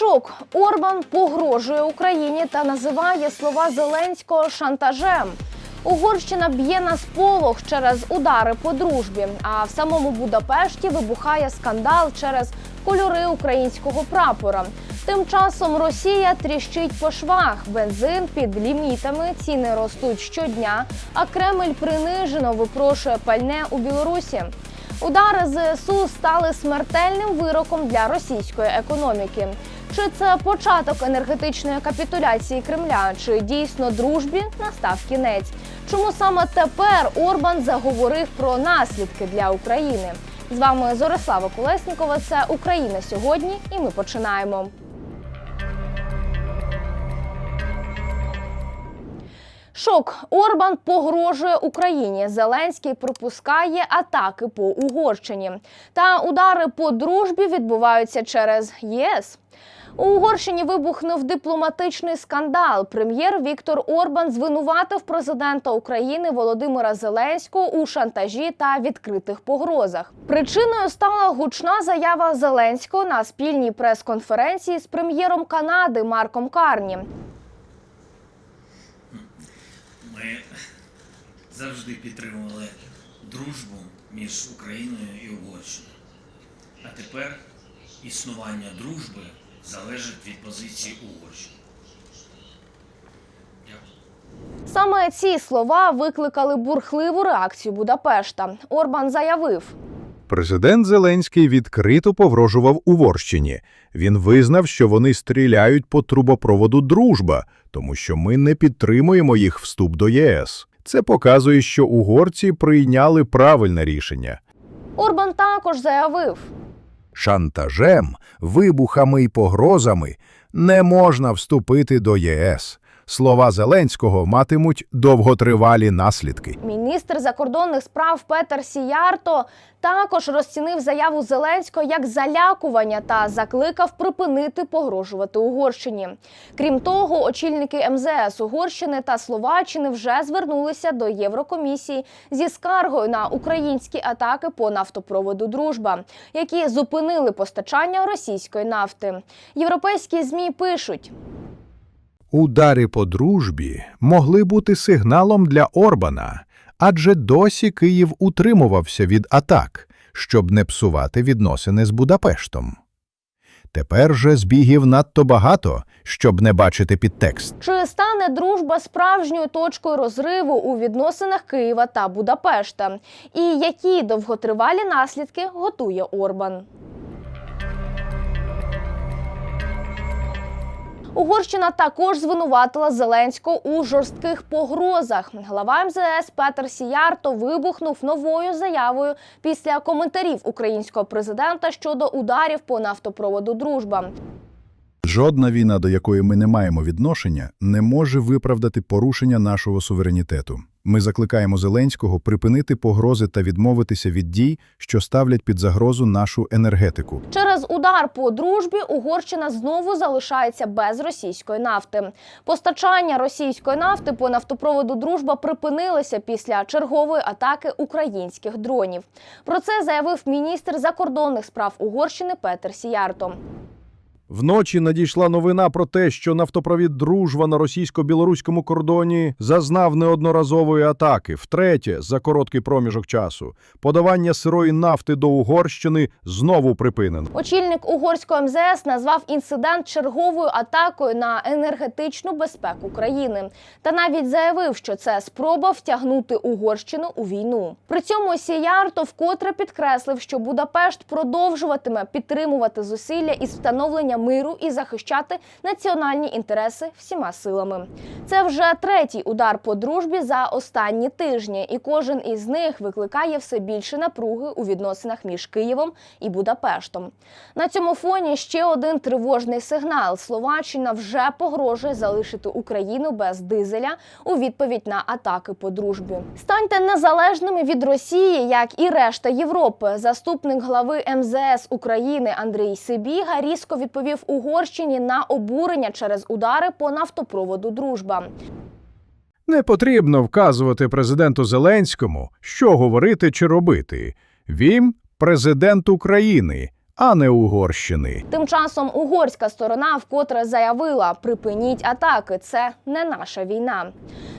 Шок Орбан погрожує Україні та називає слова Зеленського шантажем. Угорщина б'є на сполох через удари по дружбі. А в самому Будапешті вибухає скандал через кольори українського прапора. Тим часом Росія тріщить по швах. Бензин під лімітами, ціни ростуть щодня. А Кремль принижено випрошує пальне у Білорусі. Удари ЗСУ стали смертельним вироком для російської економіки. Чи це початок енергетичної капітуляції Кремля? Чи дійсно дружбі настав кінець? Чому саме тепер Орбан заговорив про наслідки для України? З вами Зорислава Колеснікова. Це Україна сьогодні, і ми починаємо. Шок Орбан погрожує Україні. Зеленський пропускає атаки по Угорщині. Та удари по дружбі відбуваються через ЄС. У Угорщині вибухнув дипломатичний скандал. Прем'єр Віктор Орбан звинуватив президента України Володимира Зеленського у шантажі та відкритих погрозах. Причиною стала гучна заява Зеленського на спільній прес-конференції з прем'єром Канади Марком Карні. Ми завжди підтримували дружбу між Україною і Угорщиною. А тепер існування дружби залежить від позиції Угорщини. Саме ці слова викликали бурхливу реакцію Будапешта. Орбан заявив. Президент Зеленський відкрито погрожував Угорщині. Він визнав, що вони стріляють по трубопроводу «Дружба», тому що ми не підтримуємо їх вступ до ЄС. Це показує, що угорці прийняли правильне рішення. Орбан також заявив. Шантажем, вибухами і погрозами не можна вступити до ЄС. Слова Зеленського матимуть довготривалі наслідки. Міністр закордонних справ Петер Сіярто також розцінив заяву Зеленського як залякування та закликав припинити погрожувати Угорщині. Крім того, очільники МЗС Угорщини та Словаччини вже звернулися до Єврокомісії зі скаргою на українські атаки по нафтопроводу Дружба, які зупинили постачання російської нафти. Європейські змі пишуть. Удари по дружбі могли бути сигналом для Орбана, адже досі Київ утримувався від атак, щоб не псувати відносини з Будапештом. Тепер же збігів надто багато, щоб не бачити підтекст. Чи стане дружба справжньою точкою розриву у відносинах Києва та Будапешта? І які довготривалі наслідки готує Орбан? Угорщина також звинуватила Зеленського у жорстких погрозах. Глава МЗС Петер Сіярто вибухнув новою заявою після коментарів українського президента щодо ударів по нафтопроводу Дружба. Жодна війна, до якої ми не маємо відношення, не може виправдати порушення нашого суверенітету. Ми закликаємо Зеленського припинити погрози та відмовитися від дій, що ставлять під загрозу нашу енергетику. Через удар по дружбі Угорщина знову залишається без російської нафти. Постачання російської нафти по нафтопроводу Дружба припинилося після чергової атаки українських дронів. Про це заявив міністр закордонних справ Угорщини Петер Сіярто. Вночі надійшла новина про те, що нафтопровід Дружба на російсько-білоруському кордоні зазнав неодноразової атаки, втретє за короткий проміжок часу. Подавання сирої нафти до Угорщини знову припинено. Очільник угорського МЗС назвав інцидент черговою атакою на енергетичну безпеку країни та навіть заявив, що це спроба втягнути Угорщину у війну. При цьому Сіярто вкотре підкреслив, що Будапешт продовжуватиме підтримувати зусилля із встановлення миру і захищати національні інтереси всіма силами. Це вже третій удар по дружбі за останні тижні, і кожен із них викликає все більше напруги у відносинах між Києвом і Будапештом. На цьому фоні ще один тривожний сигнал: Словаччина вже погрожує залишити Україну без дизеля у відповідь на атаки по дружбі. Станьте незалежними від Росії, як і решта Європи. Заступник глави МЗС України Андрій Сибіга різко відповів Угорщині на обурення через удари по нафтопроводу Дружба. Не потрібно вказувати президенту Зеленському, що говорити чи робити. Він президент України, а не Угорщини. Тим часом угорська сторона вкотре заявила: припиніть атаки, це не наша війна.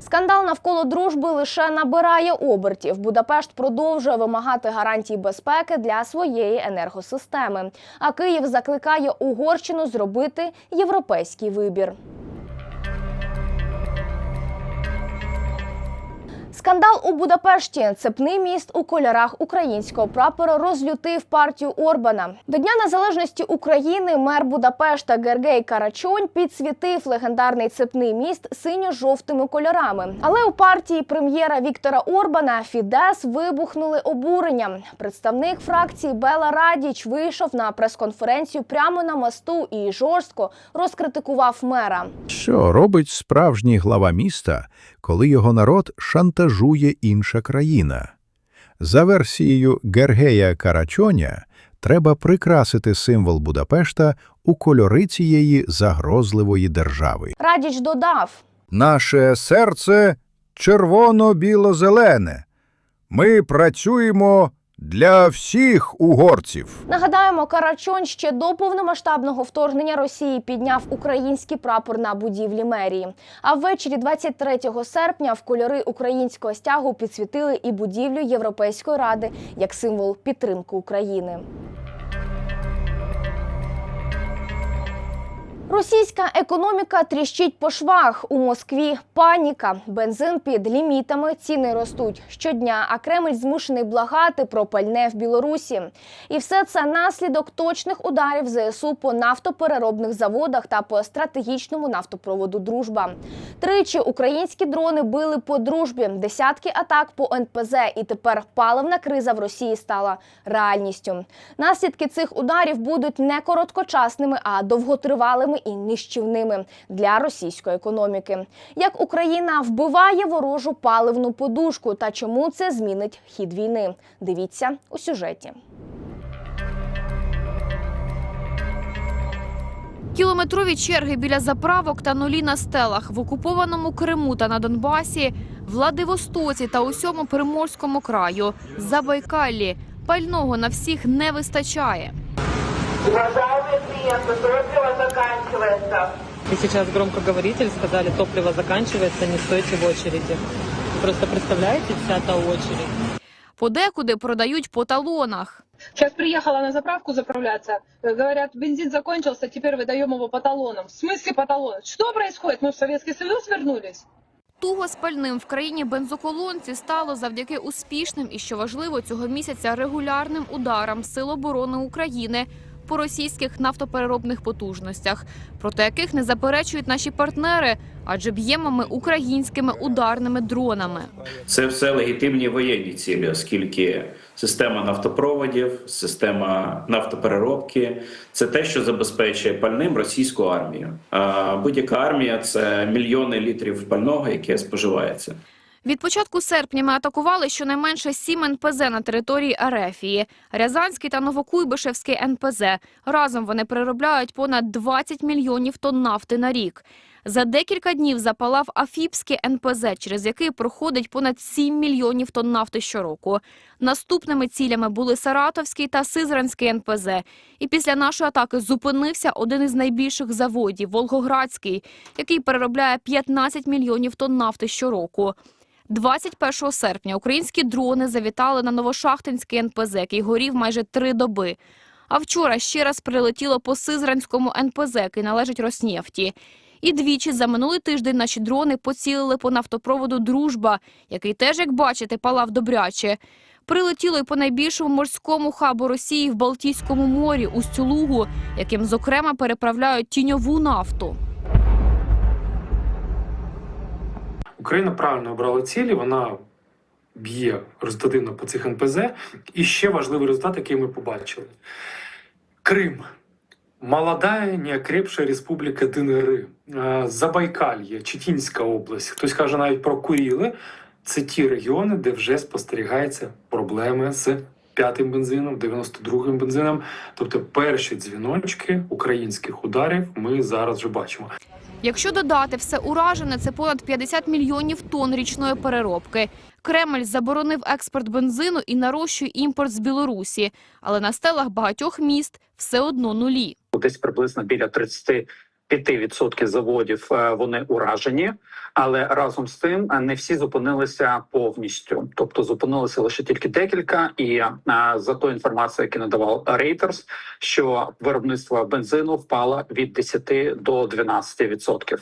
Скандал навколо дружби лише набирає обертів. Будапешт продовжує вимагати гарантій безпеки для своєї енергосистеми. А Київ закликає Угорщину зробити європейський вибір. Скандал у Будапешті. Цепний міст у кольорах українського прапора розлютив партію Орбана. До Дня Незалежності України мер Будапешта Гергей Карачонь підсвітив легендарний цепний міст синьо-жовтими кольорами. Але у партії прем'єра Віктора Орбана Фідес вибухнули обуренням. Представник фракції Бела Радіч вийшов на прес-конференцію прямо на мосту і жорстко розкритикував мера. Що робить справжній глава міста, коли його народ шантажує інша країна? За версією Гергея Карачоня, треба прикрасити символ Будапешта у кольори цієї загрозливої держави. Радіч додав. Наше серце червоно-біло-зелене. Ми працюємо для всіх угорців. Нагадаємо, Карачон ще до повномасштабного вторгнення Росії підняв український прапор на будівлі мерії. А ввечері 23 серпня в кольори українського стягу підсвітили і будівлю Європейської ради як символ підтримки України. Російська економіка тріщить по швах. У Москві паніка. Бензин під лімітами, ціни ростуть щодня, а Кремль змушений благати про пальне в Білорусі. І все це наслідок точних ударів ЗСУ по нафтопереробних заводах та по стратегічному нафтопроводу Дружба. Тричі українські дрони били по дружбі, десятки атак по НПЗ, і тепер паливна криза в Росії стала реальністю. Наслідки цих ударів будуть не короткочасними, а довготривалими і нищівними для російської економіки. Як Україна вбиває ворожу паливну подушку та чому це змінить хід війни? Дивіться у сюжеті. Кілометрові черги біля заправок та нулі на стелах в окупованому Криму та на Донбасі, Владивостоці та усьому Приморському краю, Забайкаллі. Пального на всіх не вистачає. Уважаемые клиенты, топливо заканчивается. И сейчас громкоговоритель сказали, топливо заканчивается, не стойте в очереди. Вы просто представляете, вся та очередь. Подекуди продають по талонах. Сейчас приехала на заправку заправляться. Э, Говорят, бензин закончился, теперь выдаем его по талонам. В смысле по талонам? Что происходит? Мы в Советский Союз вернулись? Туго з пальним в країні бензоколонці стало завдяки успішним і, що важливо, цього місяця регулярним ударам Сил оборони України по російських нафтопереробних потужностях, проти яких не заперечують наші партнери, адже б'ємо ми українськими ударними дронами. Це все легітимні воєнні цілі, оскільки система нафтопроводів, система нафтопереробки це те, що забезпечує пальним російську армію. А будь-яка армія це мільйони літрів пального, яке споживається. Від початку серпня ми атакували щонайменше сім НПЗ на території Арефії, Рязанський та Новокуйбишевський НПЗ. Разом вони переробляють понад 20 мільйонів тонн нафти на рік. За декілька днів запалав Афіпський НПЗ, через який проходить понад 7 мільйонів тонн нафти щороку. Наступними цілями були Саратовський та Сизранський НПЗ. І після нашої атаки зупинився один із найбільших заводів Волгоградський, який переробляє 15 мільйонів тонн нафти щороку. 21 серпня українські дрони завітали на Новошахтинський НПЗ, який горів майже три доби. А вчора ще раз прилетіло по Сизранському НПЗ, який належить Роснефті. І двічі за минулий тиждень наші дрони поцілили по нафтопроводу Дружба, який теж, як бачите, палав добряче. Прилетіло й по найбільшому морському хабу Росії в Балтійському морі Устюлугу, яким зокрема переправляють тіньову нафту. Україна правильно обрала цілі, вона б'є результативно по цих НПЗ. І ще важливий результат, який ми побачили: Крим. Молодая, неокрепшая республіка ДНР, Забайкальє, Читінська область. Хтось каже навіть про Куріли. Це ті регіони, де вже спостерігаються проблеми з п'ятим бензином, 92-м бензином. Тобто перші дзвіночки українських ударів ми зараз вже бачимо. Якщо додати все уражене, це понад 50 мільйонів тонн річної переробки. Кремль заборонив експорт бензину і нарощує імпорт з Білорусі, але на стелах багатьох міст все одно нулі. десь приблизно біля 35% заводів е, вони уражені, але разом з тим е, не всі зупинилися повністю. Тобто зупинилися лише тільки декілька. І е, за ту інформацію, яку надавав Reuters, що виробництво бензину впало від 10 до 12%.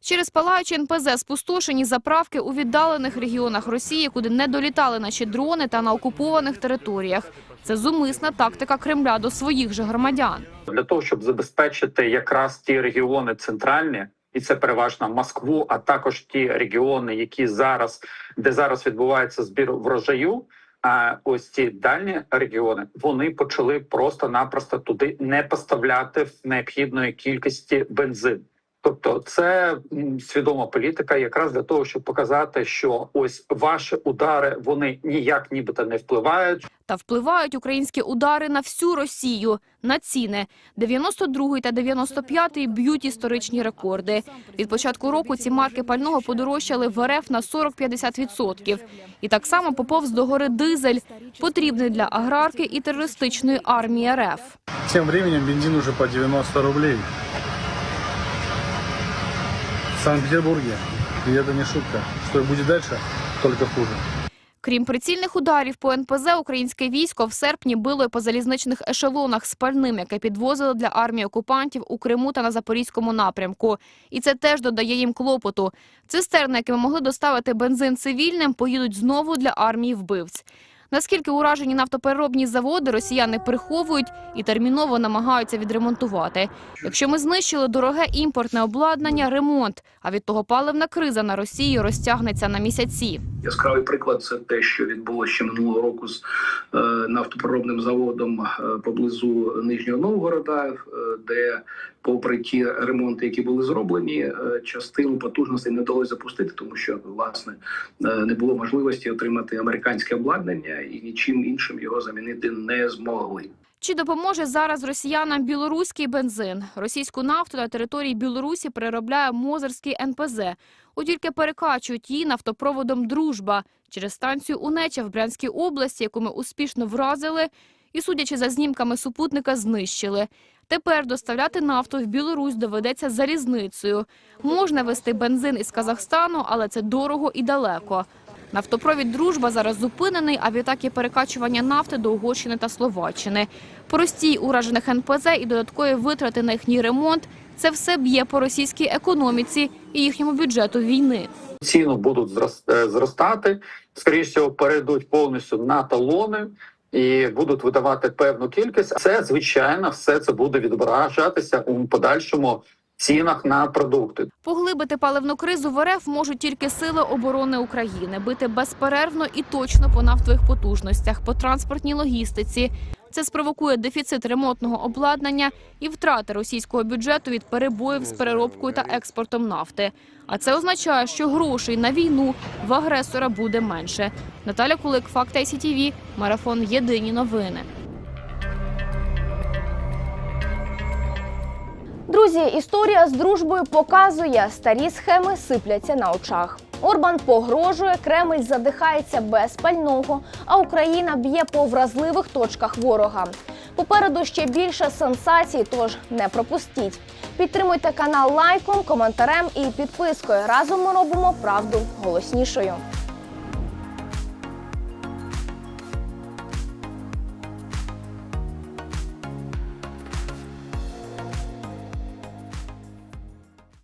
Через палаючі НПЗ спустошені заправки у віддалених регіонах Росії, куди не долітали наші дрони та на окупованих територіях. Це зумисна тактика Кремля до своїх же громадян. для того, щоб забезпечити якраз ті регіони центральні, і це переважно Москву, а також ті регіони, які зараз де зараз відбувається збір врожаю. А ось ці дальні регіони вони почали просто-напросто туди не поставляти в необхідної кількості бензин. Тобто, це свідома політика, якраз для того, щоб показати, що ось ваші удари вони ніяк нібито не впливають. Та впливають українські удари на всю Росію, на ціни. 92-й та 95-й б'ють історичні рекорди. Від початку року ці марки пального подорожчали в РФ на 40-50%. І так само поповз до гори дизель, потрібний для аграрки і терористичної армії РФ. Тем временем бензин уже по 90 рублей. В Санкт-Петербурге. И это не шутка. Что будет дальше, только хуже. Крім прицільних ударів по НПЗ, українське військо в серпні било по залізничних ешелонах з пальним, яке підвозили для армії окупантів у Криму та на Запорізькому напрямку. І це теж додає їм клопоту. Цистерни, якими могли доставити бензин цивільним, поїдуть знову для армії вбивць. Наскільки уражені нафтопереробні заводи росіяни приховують і терміново намагаються відремонтувати. Якщо ми знищили дороге імпортне обладнання, ремонт, а від того паливна криза на Росії розтягнеться на місяці. Яскравий приклад це те, що відбулося ще минулого року з е, нафтопереробним заводом е, поблизу Нижнього Новгорода, е, де, попри ті ремонти, які були зроблені, е, частину потужностей не вдалося запустити, тому що власне е, не було можливості отримати американське обладнання і нічим іншим його замінити не змогли. Чи допоможе зараз росіянам білоруський бензин? Російську нафту на території Білорусі переробляє Мозерський НПЗ. От тільки перекачують її нафтопроводом «Дружба» через станцію Унеча в Брянській області, яку ми успішно вразили і, судячи за знімками супутника, знищили. Тепер доставляти нафту в Білорусь доведеться залізницею. Можна вести бензин із Казахстану, але це дорого і далеко. Нафтопровід «Дружба» зараз зупинений, а відтак є перекачування нафти до Угорщини та Словаччини. Простій уражених НПЗ і додаткові витрати на їхній ремонт – це все б'є по російській економіці і їхньому бюджету війни. ціну будуть е, зростати. Скоріше перейдуть повністю на талони і будуть видавати певну кількість. Це звичайно, все це буде відображатися у подальшому цінах на продукти. Поглибити паливну кризу в РФ можуть тільки сили оборони України, бити безперервно і точно по нафтових потужностях, по транспортній логістиці. Це спровокує дефіцит ремонтного обладнання і втрати російського бюджету від перебоїв з переробкою та експортом нафти. А це означає, що грошей на війну в агресора буде менше. Наталя Кулик, Факт ICTV, Марафон Єдині новини. Друзі, історія з дружбою показує, старі схеми сипляться на очах. Орбан погрожує, Кремль задихається без пального, а Україна б'є по вразливих точках ворога. Попереду ще більше сенсацій, тож не пропустіть. Підтримуйте канал лайком, коментарем і підпискою. Разом ми робимо правду голоснішою.